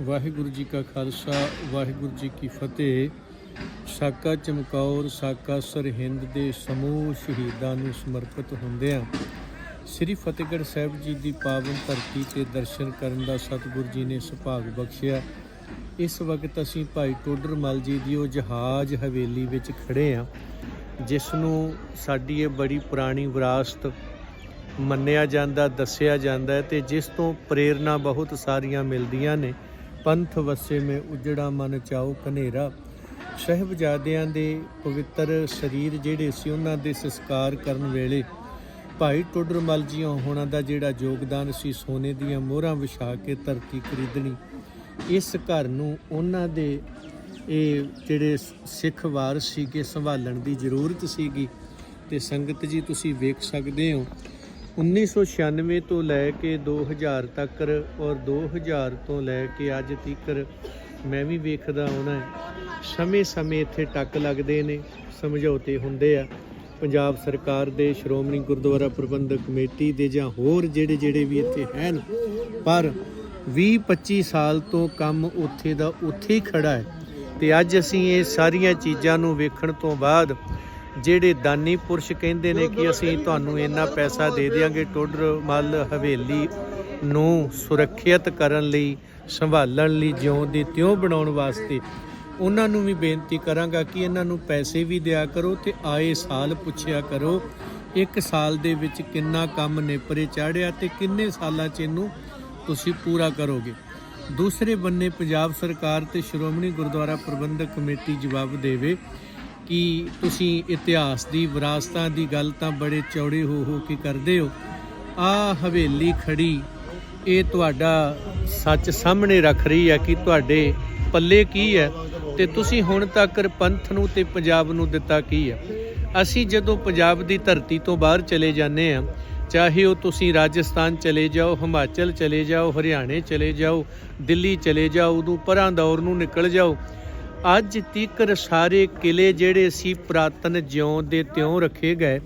ਵਾਹਿਗੁਰੂ ਜੀ ਕਾ ਖਾਲਸਾ, ਵਾਹਿਗੁਰੂ ਜੀ ਕੀ ਫਤਿਹ। ਸਾਕਾ ਚਮਕੌਰ ਸਾਕਾ ਸਰਹਿੰਦ ਦੇ ਸਮੂਹ ਸ਼ਹੀਦਾਂ ਨੂੰ ਸਮਰਪਿਤ ਹੁੰਦੇ ਹੁੰਦਿਆਂ ਸ੍ਰੀ ਫਤਿਹਗੜ੍ਹ ਸਾਹਿਬ ਜੀ ਦੀ ਪਾਵਨ ਧਰਤੀ ਤੇ ਦਰਸ਼ਨ ਕਰਨ ਦਾ ਸਤਿਗੁਰੂ ਜੀ ਨੇ ਸੁਭਾਗ ਬਖਸ਼ਿਆ। ਇਸ ਵਕਤ ਅਸੀਂ ਭਾਈ ਟੋਡਰ ਮਲ ਜੀ ਦੀ ਉਹ ਜਹਾਜ਼ ਹਵੇਲੀ ਵਿੱਚ ਖੜੇ ਆ, ਜਿਸ ਨੂੰ ਸਾਡੀ ਇਹ ਬੜੀ ਪੁਰਾਣੀ ਵਿਰਾਸਤ ਮੰਨਿਆ ਜਾਂਦਾ, ਦੱਸਿਆ ਜਾਂਦਾ ਹੈ ਤੇ ਜਿਸ ਤੋਂ ਪ੍ਰੇਰਣਾ ਬਹੁਤ ਸਾਰੀਆਂ ਮਿਲਦੀਆਂ ਨੇ। ਪੰਥ ਵਸੇ ਮੈਂ ਉਜੜਾ ਮਨ ਚਾਉ ਕਨੇਰਾ ਸਹਿਬਜ਼ਾਦਿਆਂ ਦੇ ਪਵਿੱਤਰ ਸਰੀਰ ਜਿਹੜੇ ਸੀ ਉਹਨਾਂ ਦੇ ਸੰਸਕਾਰ ਕਰਨ ਵੇਲੇ ਭਾਈ ਟੋਡਰਮਲ ਜੀ ਹੋਣਾ ਦਾ ਜਿਹੜਾ ਯੋਗਦਾਨ ਸੀ ਸੋਨੇ ਦੀਆਂ ਮੋਹਰਾਂ ਵਿਛਾ ਕੇ ਧਰਤੀ ਖਰੀਦਣੀ। ਇਸ ਘਰ ਨੂੰ ਉਹਨਾਂ ਦੇ ਇਹ ਜਿਹੜੇ ਸਿੱਖ ਵਾਰ ਸੀਗੇ ਸੰਭਾਲਣ ਦੀ ਜ਼ਰੂਰਤ ਸੀਗੀ। ਤੇ ਸੰਗਤ ਜੀ ਤੁਸੀਂ ਵੇਖ ਸਕਦੇ ਹੋ 1996 ਤੋਂ ਲੈ ਕੇ 2000 ਤੱਕ ਔਰ 2000 ਤੋਂ ਲੈ ਕੇ ਅੱਜ ਤੀਕਰ ਮੈਂ ਵੀ ਵੇਖਦਾ ਆਉਣਾ ਸਮੇਂ-ਸਮੇਂ ਇੱਥੇ ਟੱਕ ਲੱਗਦੇ ਨੇ, ਸਮਝੌਤੇ ਹੁੰਦੇ ਆ। ਪੰਜਾਬ ਸਰਕਾਰ ਦੇ ਸ਼੍ਰੋਮਣੀ ਗੁਰਦੁਆਰਾ ਪ੍ਰਬੰਧਕ ਕਮੇਟੀ ਦੇ ਜਾਂ ਹੋਰ ਜਿਹੜੇ ਜਿਹੜੇ ਵੀ ਇੱਥੇ ਹਨ, ਪਰ 20-25 ਸਾਲ ਤੋਂ ਕੰਮ ਉੱਥੇ ਦਾ ਉੱਥੇ ਹੀ ਖੜਾ ਹੈ। ਤੇ ਅੱਜ ਅਸੀਂ ਇਹ ਸਾਰੀਆਂ ਚੀਜ਼ਾਂ ਨੂੰ ਵੇਖਣ ਤੋਂ ਬਾਅਦ ਜਿਹੜੇ ਦਾਨੀ ਪੁਰਸ਼ ਕਹਿੰਦੇ ਨੇ ਕਿ ਅਸੀਂ ਤੁਹਾਨੂੰ ਇੰਨਾ ਪੈਸਾ ਦੇ ਦਿਆਂਗੇ ਟੋਡਰ ਮੱਲ ਹਵੇਲੀ ਨੂੰ ਸੁਰੱਖਿਅਤ ਕਰਨ ਲਈ, ਸੰਭਾਲਣ ਲਈ, ਜਿਉਂ ਦੀ ਤਿਉਂ ਬਣਾਉਣ ਵਾਸਤੇ। ਉਹਨਾਂ ਨੂੰ ਵੀ ਬੇਨਤੀ ਕਰਾਂਗਾ ਕਿ ਇਹਨਾਂ ਨੂੰ ਪੈਸੇ ਵੀ ਦਿਆ ਕਰੋ ਤੇ ਆਏ ਸਾਲ ਪੁੱਛਿਆ ਕਰੋ, ਇੱਕ ਸਾਲ ਦੇ ਵਿੱਚ ਕਿੰਨਾ ਕੰਮ ਨੇਪਰੇ ਚਾੜਿਆ ਤੇ ਕਿੰਨੇ ਸਾਲਾਂ 'ਚ ਇਹਨੂੰ ਤੁਸੀਂ ਪੂਰਾ ਕਰੋਗੇ। ਦੂਸਰੇ ਬੰਨੇ ਪੰਜਾਬ ਸਰਕਾਰ ਤੇ ਸ਼੍ਰੋਮਣੀ ਗੁਰਦੁਆਰਾ ਪ੍ਰਬੰਧਕ ਕਮੇਟੀ ਜਵਾਬ ਦੇਵੇ ਕਿ ਤੁਸੀਂ ਇਤਿਹਾਸ ਦੀ ਵਿਰਾਸਤਾਂ ਦੀ ਗੱਲ ਤਾਂ ਬੜੇ ਚੌੜੇ ਹੋ ਹੋ ਕੇ ਕਰਦੇ ਹੋ। ਆ ਹਵੇਲੀ ਖੜੀ, ਇਹ ਤੁਹਾਡਾ ਸੱਚ ਸਾਹਮਣੇ ਰੱਖ ਰਹੀ ਹੈ ਕਿ ਤੁਹਾਡੇ ਪੱਲੇ ਕੀ ਹੈ ਤੇ ਤੁਸੀਂ ਹੁਣ ਤੱਕ ਪੰਥ ਨੂੰ ਤੇ ਪੰਜਾਬ ਨੂੰ ਦਿੱਤਾ ਕੀ ਹੈ। ਅਸੀਂ ਜਦੋਂ ਪੰਜਾਬ ਦੀ ਧਰਤੀ ਤੋਂ ਬਾਹਰ ਚਲੇ ਜਾਂਦੇ ਆ ਚਾਹੇ ਉਹ ਤੁਸੀਂ ਰਾਜਸਥਾਨ ਚਲੇ ਜਾਓ, ਹਿਮਾਚਲ ਚਲੇ ਜਾਓ, ਹਰਿਆਣੇ ਚਲੇ ਜਾਓ, ਦਿੱਲੀ ਚਲੇ ਜਾਓ, ਉਦੋਂ ਪਰਾਂ ਦੌਰ ਨੂੰ ਨਿਕਲ ਜਾਓ ਅੱਜ ਤੀਕਰ ਸਾਰੇ ਕਿਲੇ ਜਿਹੜੇ ਸੀ ਪੁਰਾਤਨ ਜਿਉਂ ਦੇ ਤਿਉਂ ਰੱਖੇ ਗਏ,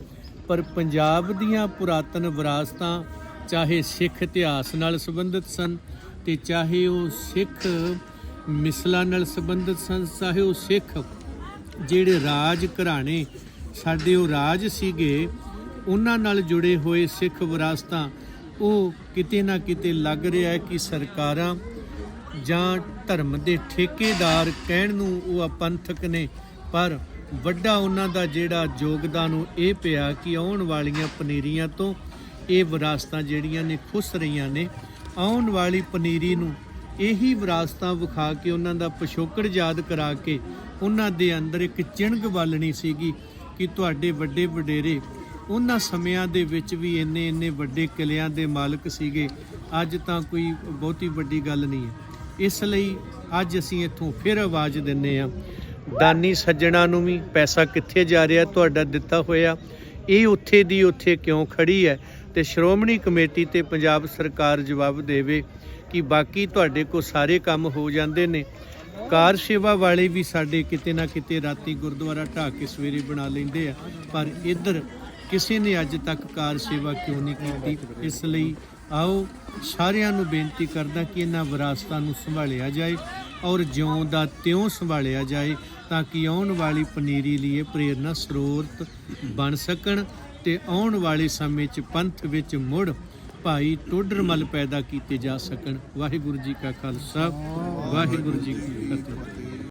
ਪਰ ਪੰਜਾਬ ਦੀਆਂ ਪੁਰਾਤਨ ਵਿਰਾਸਤਾਂ ਚਾਹੇ ਸਿੱਖ ਇਤਿਹਾਸ ਨਾਲ ਸੰਬੰਧਿਤ ਸਨ ਤੇ ਚਾਹੇ ਉਹ ਸਿੱਖ ਮਿਸਲਾਂ ਨਾਲ ਸੰਬੰਧਿਤ ਸਨ, ਚਾਹੇ ਉਹ ਸਿੱਖ ਜਿਹੜੇ ਰਾਜ ਘਰਾਣੇ, ਸਾਡੇ ਉਹ ਰਾਜ ਸੀਗੇ, ਉਹਨਾਂ ਨਾਲ ਜੁੜੇ ਹੋਏ ਸਿੱਖ ਵਿਰਾਸਤਾਂ, ਉਹ ਕਿਤੇ ਨਾ ਕਿਤੇ ਲੱਗ ਰਿਹਾ ਹੈ ਕਿ ਸਰਕਾਰਾਂ ਜਾਂ ਧਰਮ ਦੇ ਠੇਕੇਦਾਰ ਕਹਿਣ ਨੂੰ ਉਹ ਅਪੰਥਕ ਨੇ, ਪਰ ਵੱਡਾ ਉਹਨਾਂ ਦਾ ਜਿਹੜਾ ਯੋਗਦਾਨ ਉਹ ਇਹ ਪਿਆ ਕਿ ਆਉਣ ਵਾਲੀਆਂ ਪਨੀਰੀਆਂ ਤੋਂ ਇਹ ਵਿਰਾਸਤਾਂ ਜਿਹੜੀਆਂ ਨੇ ਖੁੱਸ ਰਹੀਆਂ ਨੇ, ਆਉਣ ਵਾਲੀ ਪਨੀਰੀ ਨੂੰ ਇਹੀ ਵਿਰਾਸਤਾਂ ਵਿਖਾ ਕੇ ਉਹਨਾਂ ਦਾ ਪਿਛੋਕੜ ਯਾਦ ਕਰਾ ਕੇ ਉਹਨਾਂ ਦੇ ਅੰਦਰ ਇੱਕ ਚਿਣਗ ਬਾਲਣੀ ਸੀਗੀ ਕਿ ਤੁਹਾਡੇ ਵੱਡੇ ਵਡੇਰੇ ਉਹਨਾਂ ਸਮਿਆਂ ਦੇ ਵਿੱਚ ਵੀ ਇੰਨੇ ਇੰਨੇ ਵੱਡੇ ਕਿਲਿਆਂ ਦੇ ਮਾਲਕ ਸੀਗੇ, ਅੱਜ ਤਾਂ ਕੋਈ ਬਹੁਤੀ ਵੱਡੀ ਗੱਲ ਨਹੀਂ ਹੈ। ਇਸ ਲਈ ਅੱਜ ਅਸੀਂ ਇੱਥੋਂ ਫਿਰ ਆਵਾਜ਼ ਦਿੰਨੇ ਆ ਦਾਨੀ ਸੱਜਣਾ ਨੂੰ ਵੀ ਪੈਸਾ ਕਿੱਥੇ ਜਾ ਰਿਹਾ, ਤੁਹਾਡਾ ਦਿੱਤਾ ਹੋਇਆ। ਇਹ ਉੱਥੇ ਦੀ ਉੱਥੇ ਕਿਉਂ ਖੜੀ ਹੈ? ਤੇ ਸ਼੍ਰੋਮਣੀ ਕਮੇਟੀ ਤੇ ਪੰਜਾਬ ਸਰਕਾਰ ਜਵਾਬ ਦੇਵੇ ਕਿ ਬਾਕੀ ਤੁਹਾਡੇ ਕੋ ਸਾਰੇ ਕੰਮ ਹੋ ਜਾਂਦੇ ਨੇ। ਕਾਰ ਸੇਵਾ ਵਾਲੇ ਵੀ ਸਾਡੇ ਕਿਤੇ ਨਾ ਕਿਤੇ ਰਾਤੀ ਗੁਰਦੁਆਰਾ ਢਾਹ ਕੇ ਸਵੇਰੇ ਬਣਾ ਲੈਂਦੇ ਆ। ਪਰ ਇੱਧਰ ਕਿਸੇ ਨੇ ਅੱਜ ਤੱਕ ਕਾਰ ਸੇਵਾ ਕਿਉਂ ਨਹੀਂ ਕੀਤੀ? ਇਸ ਲਈ ਆਓ ਸਾਰਿਆਂ ਨੂੰ ਬੇਨਤੀ ਕਰਦਾ ਕਿ ਇਹਨਾਂ ਵਿਰਾਸਤਾਂ ਨੂੰ ਸੰਭਾਲਿਆ ਜਾਏ ਔਰ ਜਿਉਂ ਦਾ ਤਿਉਂ ਸੰਭਾਲਿਆ ਜਾਏ ਤਾਂ ਕਿ ਆਉਣ ਵਾਲੀ ਪਨੀਰੀ ਲਈ ਇਹ ਪ੍ਰੇਰਨਾ ਸਰੋਤ ਬਣ ਸਕਣ ਤੇ ਆਉਣ ਵਾਲੇ ਸਮੇਂ 'ਚ ਪੰਥ ਵਿੱਚ ਮੁੜ ਭਾਈ ਟੋਡਰਮਲ ਪੈਦਾ ਕੀਤੇ ਜਾ ਸਕਣ। ਵਾਹਿਗੁਰੂ ਜੀ ਕਾ ਖਾਲਸਾ, ਵਾਹਿਗੁਰੂ ਜੀ ਕੀ ਫਤਿਹ।